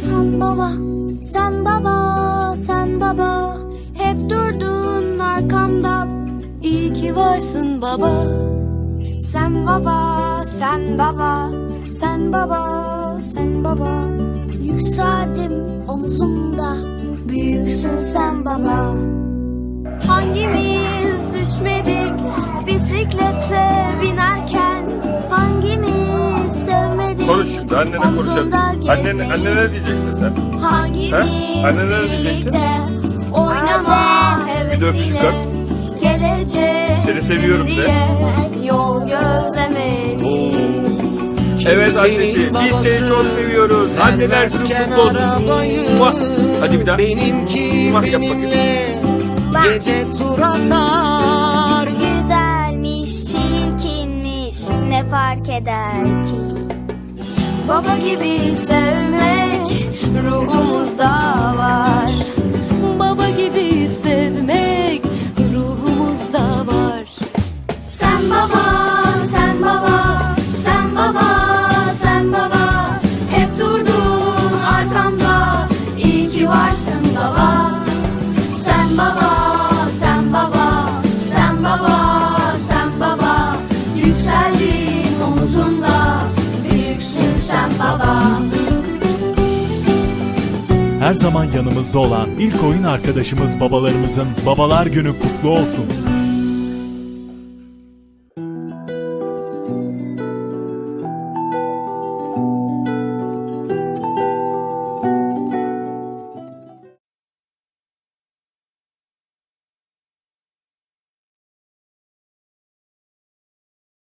Sen baba, sen baba, sen baba. Hep durdun arkamda. İyi ki varsın baba. Sen baba, sen baba. Sen baba, sen baba. Yükseldim omzumda Büyüksün sen baba. Hangimiz düşmedik? Bisiklete bin Konuş şimdi annene konuşalım. Annene, annene ne diyeceksin sen? Hangimiz He? Anne ne diyeceksin? oynama hevesiyle at. geleceksin Seni seviyorum de. yol gözlemeli. Evet anneciğim biz seni çok seviyoruz. Anneler günü kutlu olsun. Muah. Hadi bir daha. Benimki Muah yap bakayım. Gece tur atar Güzelmiş, çirkinmiş Ne fark eder ki Baba gibi sevmek ruhumuzda var. Baba gibi sevmek ruhumuzda var. Sen baba, sen baba, sen baba, sen baba. Hep durdun arkamda. İyi ki varsın baba. Sen baba, sen baba, sen baba, sen baba. Yükseldin Her zaman yanımızda olan ilk oyun arkadaşımız babalarımızın Babalar Günü kutlu olsun.